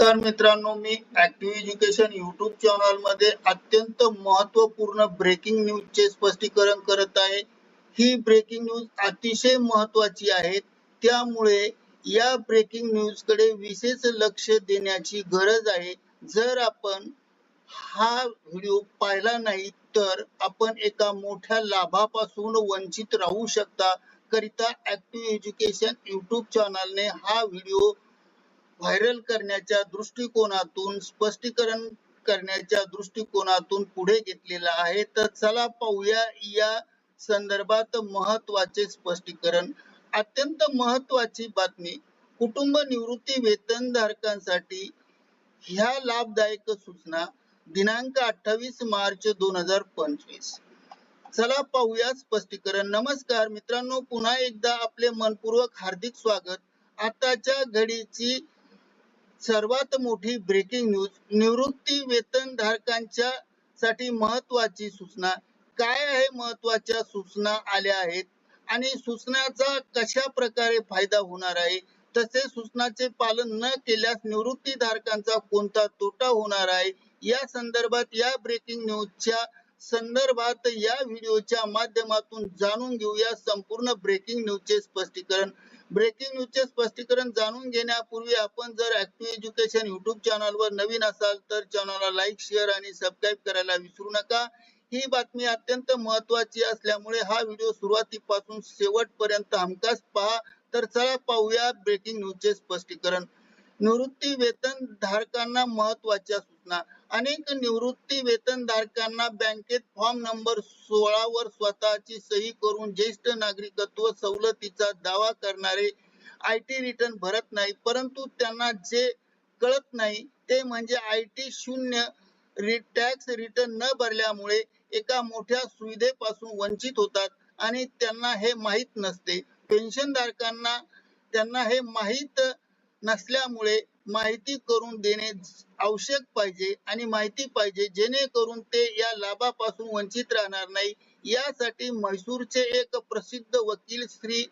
नमस्कार मित्रांनो मी ऍक्टिव्ह एज्युकेशन युट्यूब चॅनलमध्ये अत्यंत महत्त्वपूर्ण ब्रेकिंग न्यूज चे स्पष्टीकरण करत आहे. ही ब्रेकिंग न्यूज अतिशय महत्वाची आहे. त्यामुळे या ब्रेकिंग न्यूजकडे विशेष लक्ष देण्याची गरज आहे. जर आपण हा व्हिडिओ पाहिला नाही तर आपण एका मोठ्या लाभापासून वंचित राहू शकता. करिता ऍक्टिव्ह एज्युकेशन युट्यूब चॅनलने हा व्हिडिओ व्हायरल करण्याच्या दृष्टिकोनातून स्पष्टीकरण करण्याच्या दृष्टिकोनातून पुढे घेतलेला आहे. तर चला पाहूया या संदर्भात महत्त्वाचे स्पष्टीकरण. अत्यंत महत्वाची बातमी कुटुंब निवृत्ती वेतन धारकांसाठी ह्या लाभदायक सूचना दिनांक अठ्ठावीस मार्च दोन हजार पंचवीस. चला पाहूया स्पष्टीकरण. नमस्कार मित्रांनो पुन्हा एकदा आपले मनपूर्वक हार्दिक स्वागत. आताच्या घडीची सर्वात मोठी ब्रेकिंग न्यूज निवृत्ती वेतन धारकांच्या साठी महत्वाची सूचना. काय आहे महत्त्वाच्या सूचना आल्या आहेत? आणि सूचनाचा कशा प्रकारे फायदा होणार आहे? तसे सूचनाचे पालन न केल्यास निवृत्ती धारकांचा कोणता तोटा होणार आहे? या संदर्भात या ब्रेकिंग न्यूजच्या संदर्भात या व्हिडिओच्या माध्यमातून जाणून घेऊया संपूर्ण ब्रेकिंग न्यूजचे स्पष्टीकरण. ब्रेकिंग न्यूजचे स्पष्टीकरण जाणून घेण्यापूर्वी आपण जर ऍक्टिव्ह एज्युकेशन युट्यूब चॅनलवर नवीन असाल तर चॅनलला लाईक शेअर आणि सबस्क्राईब करायला विसरू नका. ही बातमी अत्यंत महत्वाची असल्यामुळे हा व्हिडिओ सुरुवातीपासून शेवटपर्यंत हमखास पहा. तर चला पाहूया ब्रेकिंग न्यूजचे स्पष्टीकरण. निवृत्ती वेतन धारकांना महत्त्वाच्या सूचना. अनेक निवृत्ती वेतन धारकांना बँकेत फॉर्म नंबर सोळा वर स्वतःची सही करून ज्येष्ठ नागरिकत्व सवलतीचा दावा करणारे आय टी रिटर्न भरत नाही परंतु त्यांना जे कळत नाही ते म्हणजे आय टी शून्य टॅक्स रिटर्न न भरल्यामुळे एका मोठ्या सुविधेपासून वंचित होतात आणि त्यांना हे माहीत नसते. पेन्शन धारकांना त्यांना हे माहीत नसल्यामुळे माहिती करून देणे आवश्यक पाहिजे आणि माहिती पाहिजे जेणेकरून ते या लाभापासून वंचित राहणार नाही. यासाठी म्हैसूरचे एक प्रसिद्ध वकील श्री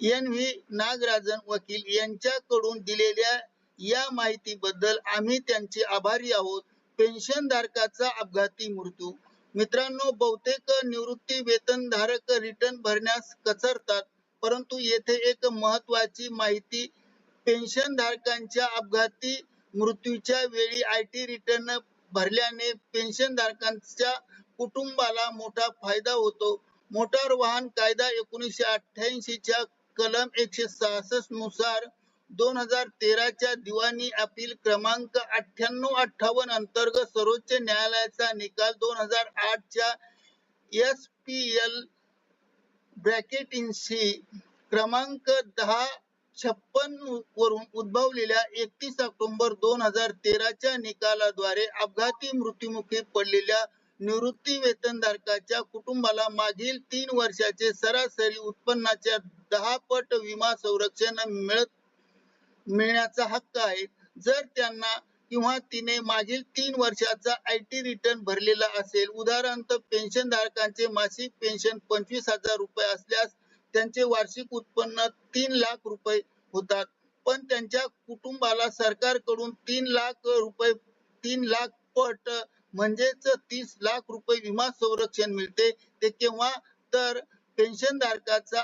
एन व्ही नागराजन वकील यांच्याकडून दिलेल्या या माहितीबद्दल आम्ही त्यांचे आभारी आहोत. पेन्शन धारकाचा अपघाती मृत्यू. मित्रांनो बहुतेक निवृत्ती वेतन धारक रिटर्न भरण्यास कचरतात परंतु येथे एक महत्वाची माहिती पेन्शन धारकांच्या अपघाती मृत्यूच्या वेळी आय टी रिटर्न भरल्याने पेन्शन धारकांच्या कुटुंबाला मोठा फायदा होतो. मोटार वाहन कायदा एकोणीसशे अठ्ठ्याऐंशी च्या कलम एकशे सहासष्टनुसार दोन हजार तेराच्या दिवाणी अपील क्रमांक अठ्ठ्याण्णव अठ्ठावन्न अंतर्गत सर्वोच्च न्यायालयाचा निकाल दोन हजार आठच्या एस पी एल ब्रॅकेट क्रमांक दहा छप्पन वरून उद्भवलेल्या एकतीस ऑक्टोबर दोन हजार तेराच्या निकालाद्वारे अपघाती मृत्युमुखी पडलेल्या निवृत्ती वेतनधारकाच्या कुटुंबाला मागील तीन वर्षाचे सरासरी उत्पन्नाच्या दहा पट विमा संरक्षण मिळत मिळण्याचा हक्क आहे. जर त्यांना किंवा तिने मागील तीन वर्षाचा आय टी रिटर्न भरलेला असेल उदाहरणार्थ पेन्शन धारकांचे मासिक पेन्शन पंचवीस हजार रुपये असल्यास त्यांचे वार्षिक उत्पन्न तीन लाख रुपये होतात. पण त्यांच्या कुटुंबाला सरकारकडून तीन लाख रुपये तीन लाख पट म्हणजेच तीस लाख रुपये विमा संरक्षण मिळते. ते केव्हा? तर पेन्शन धारकाचा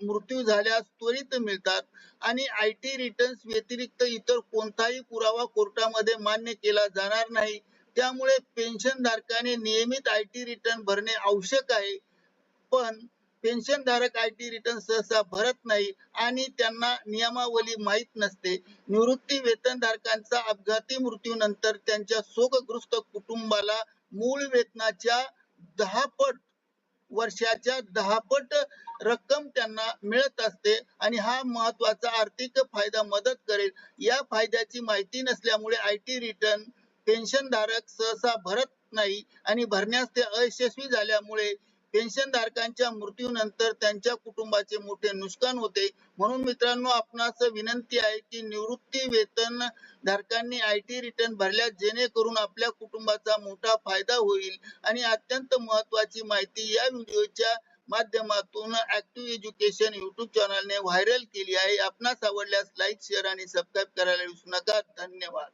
मृत्यू झाल्यास त्वरित मिळतात. आणि आय टी रिटर्न्स व्यतिरिक्त इतर कोणताही पुरावा कोर्टामध्ये मान्य केला जाणार नाही. त्यामुळे पेन्शन धारकाने नियमित आय टी रिटर्न भरणे आवश्यक आहे. पण पेन्शन धारक आय टी रिटर्न सहसा भरत नाही आणि त्यांना नियमावली माहीत नसते. निवृत्ती वेतन धारकांचा अपघाती मृत्यूनंतर त्यांच्या शोकग्रस्त कुटुंबाला मूळ वेतनाच्या दहापट वर्षाच्या दहापट रक्कम त्यांना मिळत असते आणि हा महत्त्वाचा आर्थिक फायदा मदत करेल. या फायद्याची माहिती नसल्यामुळे आय टी रिटर्न पेन्शन धारक सहसा भरत नाही आणि भरण्यास ते अयशस्वी झाल्यामुळे पेन्शन धारकांच्या मृत्यूनंतर त्यांच्या कुटुंबाचे मोठे नुकसान होते. म्हणून मित्रांनो आपणास विनंती आहे की निवृत्ती वेतन धारकांनी आय टी रिटर्न भरल्या जेणेकरून आपल्या कुटुंबाचा मोठा फायदा होईल. आणि अत्यंत महत्वाची माहिती या व्हिडिओच्या माध्यमातून ऍक्टिव्ह एज्युकेशन युट्यूब चॅनलने व्हायरल केली आहे. आपणास आवडल्यास लाईक शेअर आणि सबस्क्राईब करायला विसरू नका. धन्यवाद.